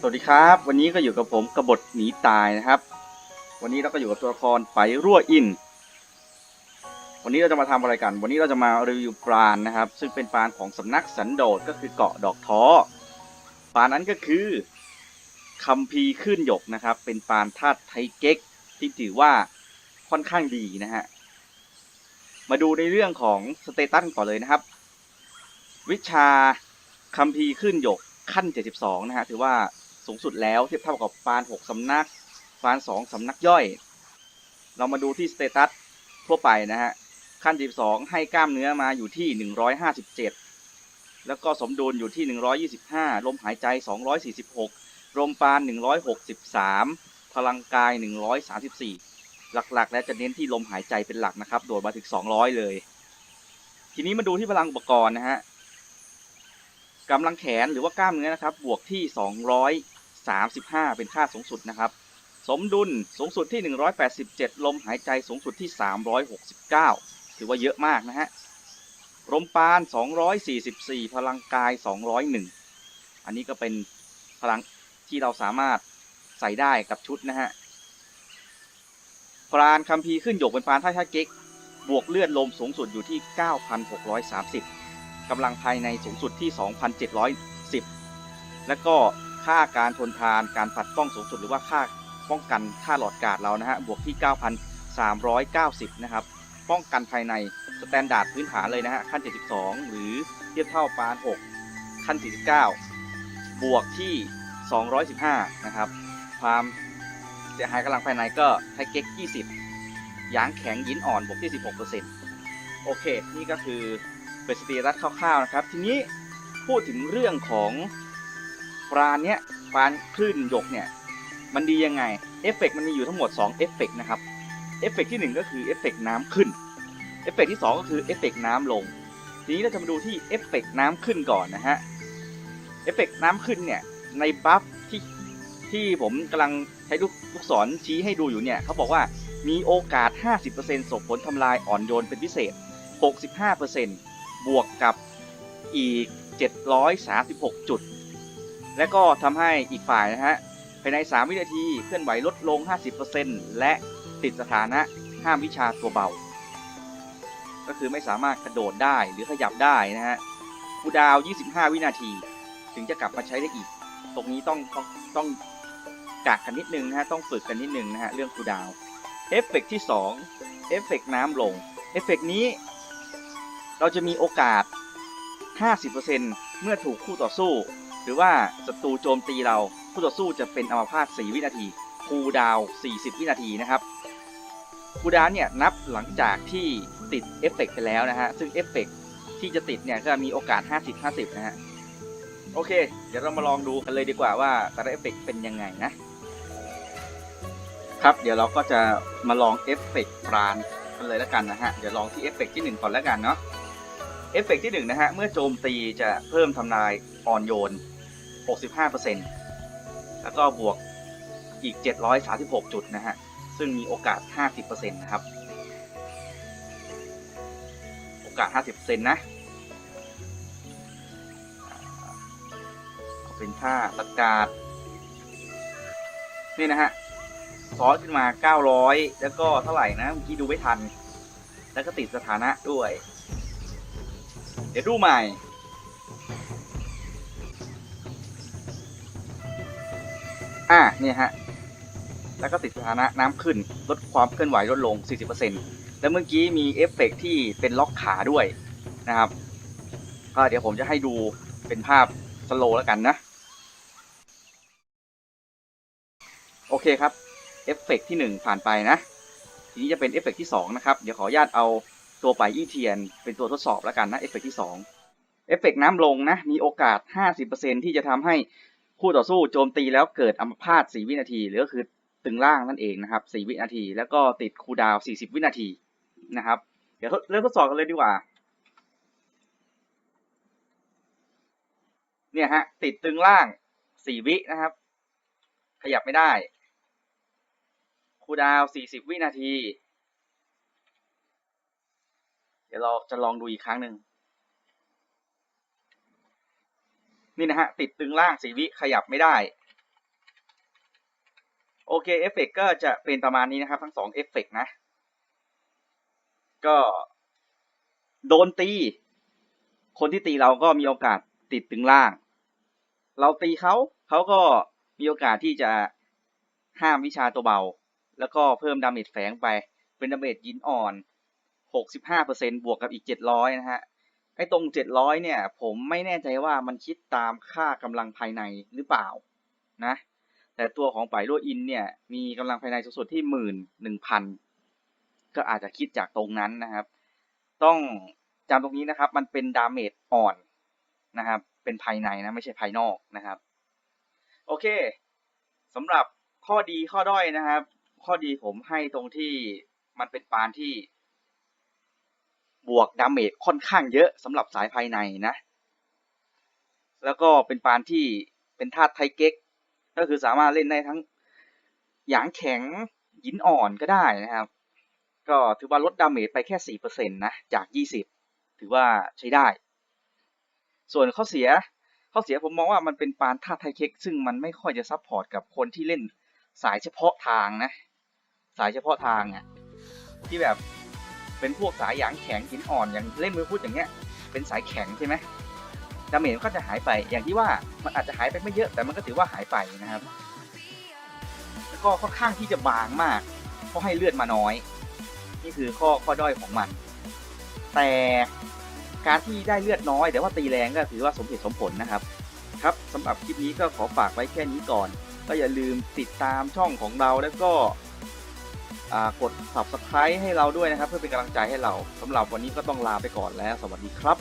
สวัสดีครับ วันนี้ก็อยู่กับผมกบฏหนีตายนะครับ วันนี้เราก็อยู่กับตัวละครไปรั่วอิน วันนี้เราจะมาทำอะไรกัน วันนี้เราจะมารีวิวปราณนะครับ ซึ่งเป็นปราณของสำนักสันโดษก็คือเกาะดอกท้อปราณนั้นก็คือคัมภีขึ้นหยกนะครับ เป็นปราณธาตุไทเก๊กที่ถือว่าค่อนข้างดีนะฮะมาดูในเรื่องของสเตตัสก่อนเลยนะครับ วิชาคัมภีขึ้นหยกขั้น 72 นะฮะ ถือว่า สูงสุดแล้วเทียบเท่ากับปาน 6สำนักปาน 2สำนักย่อย เรามาดูที่สเตตัสทั่วไปนะฮะ ขั้น72ให้กล้ามเนื้อมาอยู่ที่ 157 แล้วก็สมดุลอยู่ที่ 125 ลมหายใจ 246ลมปาน 163 พลังกาย 134 หลักๆ แล้วจะเน้นที่ลมหายใจเป็นหลักนะครับ โดดมาถึง 200 เลย ทีนี้มาดูที่พลังอุปกรณ์นะฮะกำลังแขนหรือว่ากล้ามเนื้อนะครับ บวกที่ 35 เป็นค่าสูงสุดนะครับ สมดุลสูงสุดที่ 187 ลมหายใจสูงสุดที่ 369 ถือว่าเยอะมากนะฮะลมปาน 244 พลังกาย 201 อันนี้ก็เป็นพลังที่เราสามารถใส่ได้กับชุดนะฮะปราณคัมภีร์ขึ้นหยกเป็นปราณท่าชาเก๊ก บวกเลือดลมสูงสุดอยู่ที่ 9,630 กำลังภายในสูงสุดที่ 2,710 และก็ ค่าการทนทานการปัดป้องสูงสุดหรือว่าค่าป้องกันค่าหลอดกาดเรานะฮะบวกที่ 9,390 นะครับ ป้องกันภายในสแตนดาร์ดพื้นฐานเลยนะฮะขั้น 72 หรือเทียบเท่าปาน 6 ขั้น 49 บวกที่ 215 นะครับ ความเสียหายกำลังภายในก็ไทเก๊ก20ยางแข็งยินอ่อนบวกที่ 16%โอเค นี่ก็คือเป็นสตีรัตคร่าวๆนะครับ ทีนี้พูดถึงเรื่องของ ปราณเนี้ยปราณคลื่นหยกเนี่ยมันดียังไงเอฟเฟกต์มันมีอยู่ทั้งหมด2เอฟเฟกต์นะครับเอฟเฟกต์ที่ 1 ก็คือเอฟเฟกต์น้ำขึ้นเอฟเฟกต์ที่ 2 ก็คือเอฟเฟกต์น้ำลง ทีนี้เราจะมาดูที่เอฟเฟกต์น้ำขึ้นก่อนนะฮะเอฟเฟกต์น้ำขึ้นเนี่ยในบัฟที่ที่ผมกำลังใช้ลูกลูกศรชี้ให้ดูอยู่เนี่ยเขาบอกว่ามีโอกาส 50%ส่งผลทำลายอ่อนโยนเป็นพิเศษ 65%บวกกับอีก 736 จุด และก็ทำให้อีกฝ่ายนะฮะภายใน 3 วินาทีเคลื่อนไหวลดลง 50%และติดสถานะห้ามวิชาตัวเบา ก็คือไม่สามารถกระโดดได้หรือขยับได้นะฮะคูดาว 25 วินาที ถึงจะกลับมาใช้ได้อีก ตรงนี้ต้องต้องต้องกักกันนิดนึงนะฮะต้องฝึกกันนิดนึงนะฮะเรื่องคูดาวเอฟเฟกที่2เอฟเฟกน้ำลงเอฟเฟกนี้ เราจะมีโอกาส 50%เมื่อถูกคู่ต่อสู้ รือว่าศัตรูโจมตีเราคู่ต่อสู้จะเป็นอัมพาต4วินาทีคูดาว 40 วินาทีนะครับคูดาวน์เนี่ยนับหลังจากที่ติดเอฟเฟกไปแล้วนะฮะซึ่งเอฟเฟกที่จะติดเนี่ยก็มีโอกาส 50-50 นะฮะโอเค เดี๋ยวเรามาลองดูกันเลยดีกว่าว่าแต่ละเอฟเฟกเป็นยังไงนะครับเดี๋ยวเราก็จะมาลองเอฟเฟกปราณกันเลยแล้วกันนะฮะเดี๋ยวลองที่เอฟเฟกที่ 1 ก่อนแล้วกันเนาะเอฟเฟกต์ที่1นะฮะเมื่อโจมตีจะเพิ่มทำลายอ่อนโยน 65%แล้วก็บวกอีก 736 จุดนะฮะ ซึ่งมีโอกาส 50%นะครับ โอกาส 50%นะ เป็นท่าตะกาดนี่นะฮะ ซอสขึ้นมา 900 แล้วก็เท่าไหร่นะเมื่อกี้ดูไม่ทัน แล้วก็ติดสถานะด้วย เดี๋ยวดูใหม่ อ่าเนี่ยฮะ แล้วก็ติดสถานะน้ำขึ้น ลดความเคลื่อนไหวลดลง 40%แล้วเมื่อกี้มีเอฟเฟกต์ที่เป็นล็อกขาด้วยนะครับก็เดี๋ยวผมจะให้ดูเป็นภาพสโลว์แล้วกันนะ โอเคครับ เอฟเฟกต์ที่ 1 ผ่านไปนะ ทีนี้จะเป็นเอฟเฟกต์ที่ 2 นะครับ เดี๋ยวขออนุญาตเอาตัวไปอีเทียน เป็นตัวทดสอบแล้วกันนะ เอฟเฟกที่ 2 เอฟเฟกน้ำลงนะ มีโอกาส 50%ที่จะทำให้ คู่ต่อสู้โจมตีแล้วเกิดอัมพาต4วินาทีหรือก็คือตึงล่างนั่นเองนะครับ4วินาที แล้วก็ติดคูดาว 40 วินาทีนะครับ เดี๋ยวเริ่มทดสอบกันเลยดีกว่า เนี่ยฮะ ติดตึงล่าง 4 วินะครับ ขยับไม่ได้คูดาว 40 วินาที เดี๋ยวเราจะลองดูอีกครั้งหนึ่ง นี่นะฮะติดตึงล่างสีวิขยับไม่ได้ โอเคเอฟเฟกก็จะเป็นประมาณนี้นะครับ ทั้งสองเอฟเฟกนะ ก็โดนตี คนที่ตีเราก็มีโอกาสติดถึงล่าง เราตีเขาเขาก็มีโอกาสที่จะห้ามวิชาตัวเบา แล้วก็เพิ่มดาเมจแฝงไปเป็นดาเมจยินอ่อน 65%บวกกับอีก 700 นะฮะ ไอ้ตรง 700 เนี่ย ผมไม่แน่ใจว่ามันคิดตามค่ากำลังภายในหรือเปล่านะ แต่ตัวของไปโรอินเนี่ย มีกำลังภายในสูงสุดที่หมื่นหนึ่งพันก็อาจจะคิดจากตรงนั้นนะครับ ต้องจำตรงนี้นะครับ มันเป็นดาเมจอ่อนนะครับ เป็นภายในนะ ไม่ใช่ภายนอกนะครับ โอเคสำหรับข้อดีข้อด้อยนะครับ ข้อดีผมให้ตรงที่มันเป็นปานที่ บวกดาเมจค่อนข้างเยอะสำหรับสายภายในนะ แล้วก็เป็นปานที่เป็นธาตุไทเก๊ก ก็คือสามารถเล่นได้ทั้งหยางแข็งหินอ่อนก็ได้นะครับ ก็ถือว่าลดดาเมจไปแค่สี่เปอร์เซ็นะจากยี่สิบถือว่าใช้ได้ ส่วนข้อเสียข้อเสียผมมองว่ามันเป็นปานธาตุไทเค็กซึ่งมันไม่ค่อยจะซับพอร์ตกับคนที่เล่นสายเฉพาะทางนะ สายเฉพาะทางอะที่แบบ เป็นพวกสายหยางแข็งหินอ่อนอย่างเล่นมือพูดอย่างเงี้ย เป็นสายแข็งใช่ไหมดาเมจมันก็จะหายไป อย่างที่ว่ามันอาจจะหายไปไม่เยอะ แต่มันก็ถือว่าหายไปนะครับ แล้วก็ค่อนข้างที่จะบางมาก เพราะให้เลือดมาน้อย นี่คือข้อข้อด้อยของมัน แต่การที่ได้เลือดน้อย แต่ว่าตีแรงก็ถือว่าสมเหตุสมผลนะครับ ครับสำหรับคลิปนี้ก็ขอฝากไว้แค่นี้ก่อน ก็อย่าลืมติดตามช่องของเราแล้วก็ กด subscribe ให้เราด้วยนะครับ เพื่อเป็นกำลังใจให้เราสำหรับวันนี้ก็ต้องลาไปก่อนแล้ว สวัสดีครับ